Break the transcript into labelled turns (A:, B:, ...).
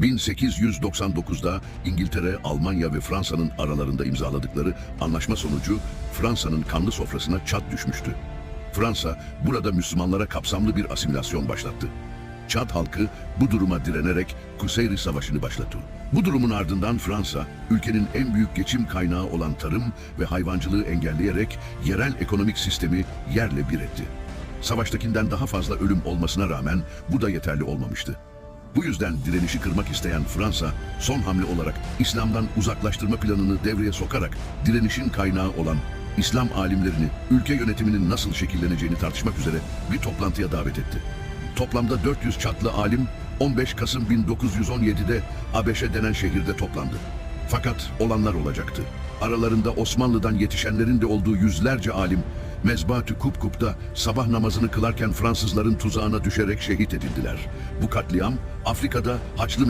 A: 1899'da İngiltere, Almanya ve Fransa'nın aralarında imzaladıkları anlaşma sonucu Fransa'nın kanlı sofrasına çat düşmüştü. Fransa burada Müslümanlara kapsamlı bir asimilasyon başlattı. Çad halkı bu duruma direnerek Kuseyri Savaşı'nı başlattı. Bu durumun ardından Fransa, ülkenin en büyük geçim kaynağı olan tarım ve hayvancılığı engelleyerek yerel ekonomik sistemi yerle bir etti. Savaştakinden daha fazla ölüm olmasına rağmen bu da yeterli olmamıştı. Bu yüzden direnişi kırmak isteyen Fransa, son hamle olarak İslam'dan uzaklaştırma planını devreye sokarak direnişin kaynağı olan İslam alimlerini ülke yönetiminin nasıl şekilleneceğini tartışmak üzere bir toplantıya davet etti. Toplamda 400 çatlı alim 15 Kasım 1917'de Abeşe denen şehirde toplandı. Fakat olanlar olacaktı. Aralarında Osmanlı'dan yetişenlerin de olduğu yüzlerce alim Mezbatü Kupkup'ta sabah namazını kılarken Fransızların tuzağına düşerek şehit edildiler. Bu katliam Afrika'da Haçlı Mez